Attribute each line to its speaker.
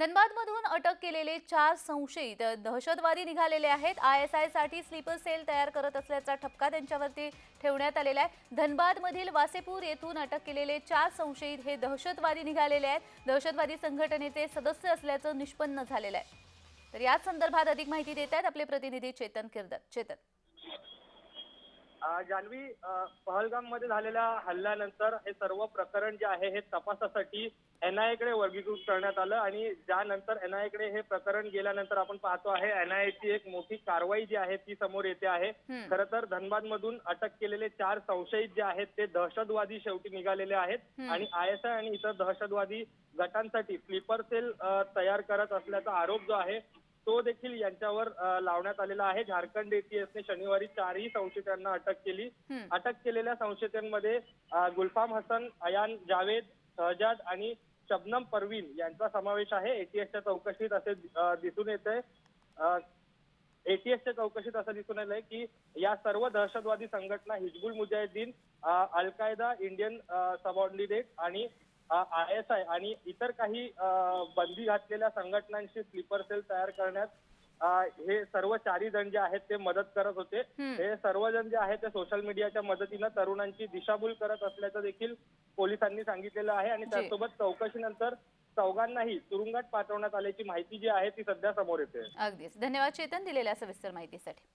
Speaker 1: धनबादमधून अटक केलेले चार संशयित दहशतवादी निघालेले आहेत. आय एस आयसाठी स्लीपर सेल तयार करत असल्याचा ठपका त्यांच्यावरती ठेवण्यात आलेला आहे. धनबादमधील वासेपूर येथून अटक केलेले चार संशयित हे दहशतवादी निघालेले आहेत. दहशतवादी संघटनेचे सदस्य असल्याचं निष्पन्न झालेलं आहे. तर याच संदर्भात अधिक माहिती देत आहेत आपले प्रतिनिधी चेतन किर्दत. चेतन.
Speaker 2: जान्हवी पहलगाममध्ये झालेल्या हल्ल्यानंतर हे सर्व प्रकरण जे आहे हे तपासासाठी एनआयए कडे वर्गीकृत करण्यात आलं आणि ज्यानंतर एनआयए कडे हे प्रकरण गेल्यानंतर आपण पाहतो आहे एनआयए ची एक मोठी कारवाई जी आहे ती समोर येते आहे. खरं तर धनबाद मधून अटक केलेले चार संशयित जे आहेत ते दहशतवादी शेवटी निघालेले आहेत. आणि आय एस आय आणि इतर दहशतवादी गटांसाठी स्लीपर सेल तयार करत असल्याचा आरोप जो आहे तो देखील यांच्यावर लावण्यात आलेला आहे. झारखंड एटीएसने शनिवारी चारही संशयितांना अटक केली. अटक केलेल्या संशयितांमध्ये गुलफाम हसन अयान जावेद शहजाद आणि शबनम परवीन यांचा समावेश आहे. एटीएसच्या चौकशीत असे दिसून येते एटीएसच्या चौकशीत असं दिसून आलंय की या सर्व दहशतवादी संघटना हिजबुल मुजाहिदीन अ, अल कायदा इंडियन सबऑर्डिनेट आणि आय एस आय आणि इतर काही बंदी घातलेल्या संघटनांशी स्लीपर सेल तयार करण्यात हे सर्व चारही जण जे आहेत ते मदत करत होते. हे सर्वजण जे आहेत ते सोशल मीडियाच्या मदतीनं तरुणांची दिशाभूल करत असल्याचं देखील पोलिसांनी सांगितलेलं आहे आणि. त्यासोबत चौकशीनंतर चौघांनाही तुरुंगात पाठवण्यात आल्याची माहिती जी आहे ती सध्या समोर येते
Speaker 1: अगदीच धन्यवाद चेतन दिलेल्या सविस्तर माहितीसाठी